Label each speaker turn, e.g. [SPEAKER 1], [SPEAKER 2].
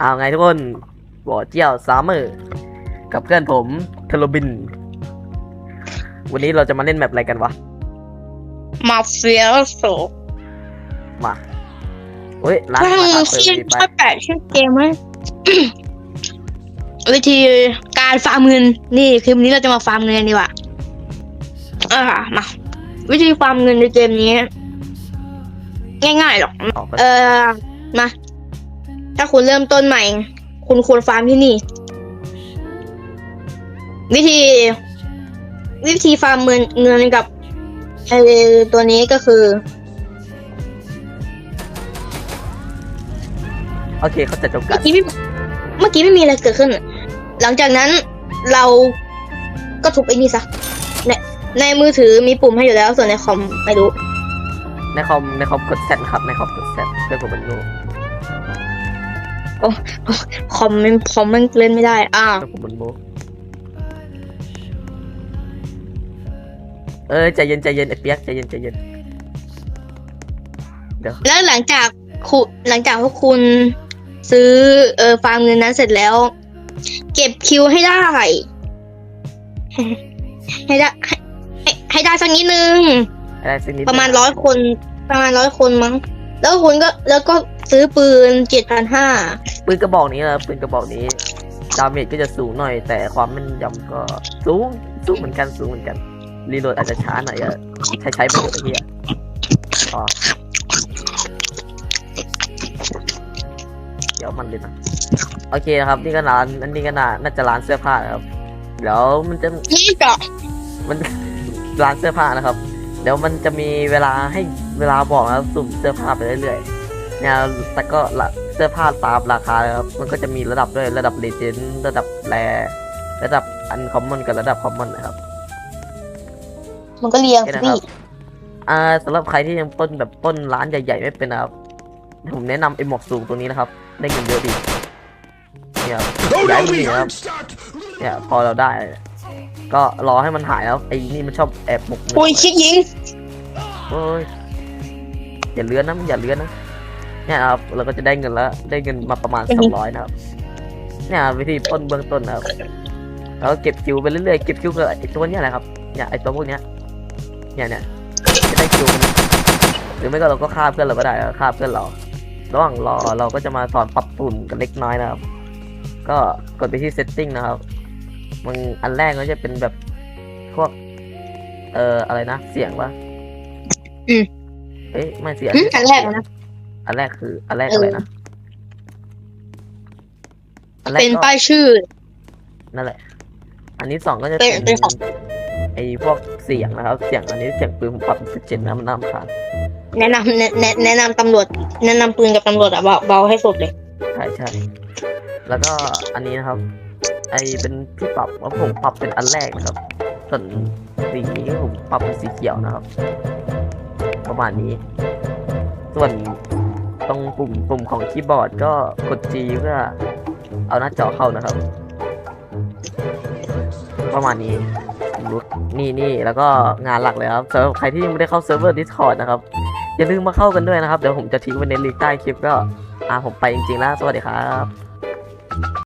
[SPEAKER 1] เอาไงทุกคนบ่อเจียวสามมือกับเพื่อนผมเทโลบิน วันนี้เราจะมาเล่นแมปอะไรกันวะ
[SPEAKER 2] มาเฟียโซ
[SPEAKER 1] มาเฮ้ยร้าน
[SPEAKER 2] ถ้า
[SPEAKER 1] มา
[SPEAKER 2] มึง
[SPEAKER 1] เปิด
[SPEAKER 2] คิด
[SPEAKER 1] ดีไป
[SPEAKER 2] ว่าแปดชื่อเกมไหมวิธีการฟาร์มเงิน นี่คลิปนี้เราจะมาฟาร์มเงินดีกว่าเออมาวิธีฟาร์มเงินในเกมนี้ ง่ายๆหรอก
[SPEAKER 1] ออกไป
[SPEAKER 2] เออมา ถ้าคุณเริ่มต้นใหม่ คุณควรฟาร์มที่นี่ วิธี วิธีฟาร์มเงินเงินกับไอตัวนี้ก็คือ
[SPEAKER 1] โอเคเขาจะจำกั
[SPEAKER 2] เมื่
[SPEAKER 1] ด
[SPEAKER 2] อกี้ไม่เมื่อกี้ไม่มีอะไรเกิดขึ้นอะหลังจากนั้นเราก็ทุบไอ้นี่ซะในในมือถือมีปุ่มให้อยู่แล้ว ส่วนในคอมไม่รู้
[SPEAKER 1] ในคอมในคอมกดแซดครับในคอมกดแซดเพื่อนผมเป็น รู้
[SPEAKER 2] คอมมันคอมมันเล่นไม่ได้ อ่า
[SPEAKER 1] เพื่อนผมเป็นรู้เออใจเย็นใจเย็นไอ้เปียกใจเย็นใจเย็น
[SPEAKER 2] แล้วหลังจากคุณหลังจากพวกคุณซื้อเออฟาร์มเงินนั้นเสร็จแล้ว เก็บคิวให้ได้ ให้ได้ให้ให้ให้ได้สักนิดนึง
[SPEAKER 1] อะไรสักนิด
[SPEAKER 2] ประมาณร้อยคน ประมาณร้อยคนมั้ง แล้วคุณก็แล้วก็ซื้อปืนเจ็ดพันห้า
[SPEAKER 1] ปืนกระบอกนี้นะปืนกระบอกนี้ดาเมจก็จะสูงหน่อย แต่ความแม่นยำก็สูงสูงเหมือนกันสูงเหมือนกันรีโหลดอาจจะช้าหน่อยอะใช้ใช้ไปเถอะไอ้เฮียอ๋อเดี๋ยวมันเลยนะโอเคนะครับ นี่ก็ร้านอันนี้ก็น่าน่าจะร้านเสื้อผ้านะครับเดี๋ยวมันจะ
[SPEAKER 2] นี่ก็
[SPEAKER 1] มันร้านเสื้อผ้านะครับ เดี๋ยวมันจะมีเวลาให้เวลาบอกนะครับสุ่มเสื้อผ้าไปเรื่อยๆเนี่ยแต่ก็ละเสื้อผ้าตามราคานะครับมันก็จะมีระดับด้วยระดับเลเจนด์ระดับแรระดับอันคอมมอนกับระดับคอมมอนนะครับ
[SPEAKER 2] มันก็เรียง
[SPEAKER 1] โอเค
[SPEAKER 2] สิ
[SPEAKER 1] นะครับอ่าสำหรับใครที่ยังปล้นแบบปล้นร้านใหญ่ๆไม่เป็นนะครับผมแนะนำไอ้หมวกสูงตัวนี้นะครับ ได้เงินเยอะดีเนี่ยครับ
[SPEAKER 3] Go
[SPEAKER 1] ย้าย
[SPEAKER 3] no
[SPEAKER 1] มันห
[SPEAKER 3] me
[SPEAKER 1] นีนะครับ
[SPEAKER 3] hard start.
[SPEAKER 1] เนี่ยพอเราได้ ก็รอให้มันหายแล้วไอ้นี่มันชอบแอบหมกเงิน
[SPEAKER 2] ปุยคิดยิง
[SPEAKER 1] โอ้ยอย่าเลื้อนนะอย่าเลื้อนนะเนี่ยครับเราก็จะได้เงินแล้ว ได้เงินมาประมาณสองร้อยนะครับเนี่ยวิธีปล้นเบื้องต้นนะครับแล้วก็เก็บคิวไปเรื่อยๆเก็บคิวกับไอ้ตัวเนี้ยแหละครับเนี่ยไอ้ตัวพวกเนี้ยเนี่ยเนี่ยจะได้คิวมันหรือไม่ก็เราก็ฆ่าเพื่อนเราก็ได้ฆ่าเพื่อนเราระหว่างรอเราก็จะมาสอนปรับปรุงกันเล็กน้อยนะครับ ก็กดไปที่ setting นะครับ มันอันแรกก็จะเป็นแบบพวก เอ่ออะไรนะ เสียงวะ
[SPEAKER 2] อืม
[SPEAKER 1] เอ๊ะไม่เสียง
[SPEAKER 2] หึอันแรกอะนะ
[SPEAKER 1] อันแรกคือ อันแรก
[SPEAKER 2] เอออ
[SPEAKER 1] อะไรนะอันแรก
[SPEAKER 2] เป็น
[SPEAKER 1] ก็
[SPEAKER 2] ป้ายชื่อ
[SPEAKER 1] นั่นแหละ อันนี้สองก็จะ
[SPEAKER 2] เป็
[SPEAKER 1] เป็นน
[SPEAKER 2] เป็นของ
[SPEAKER 1] ไอ้พวกเสียงนะครับ เสียงอันนี้เสียงปืนผมปรับเป็นเจ็ดนะมันน่ารำคาญ
[SPEAKER 2] แนะนำแนะแนะแนะนำตำรวจ แนะนำปืนกับตำรวจอะเบาเบาให้สุดเลย
[SPEAKER 1] ใช่ใช่แล้วก็อันนี้นะครับ ไอเป็นที่ปรับว่าผมปรับเป็นอันแรกนะครับ ส่วนสีผมปรับเป็นสีเขียวนะครับ ประมาณนี้ ส่วนตรงปุ่มปุ่มของคีย์บอร์ดก็กด G เพื่อเอาหน้าจอเข้านะครับ ประมาณนี้นี่นี่แล้วก็งานหลักเลยครับสำหรับใครที่ยังไม่ได้เข้าเซิร์ฟเวอร์ Discord นะครับ อย่าลืมมาเข้ากันด้วยนะครับ เดี๋ยวผมจะทิ้งไว้ในลิงก์ใต้คลิปก็อ่าผมไปจริงๆแล้ว สวัสดีครับ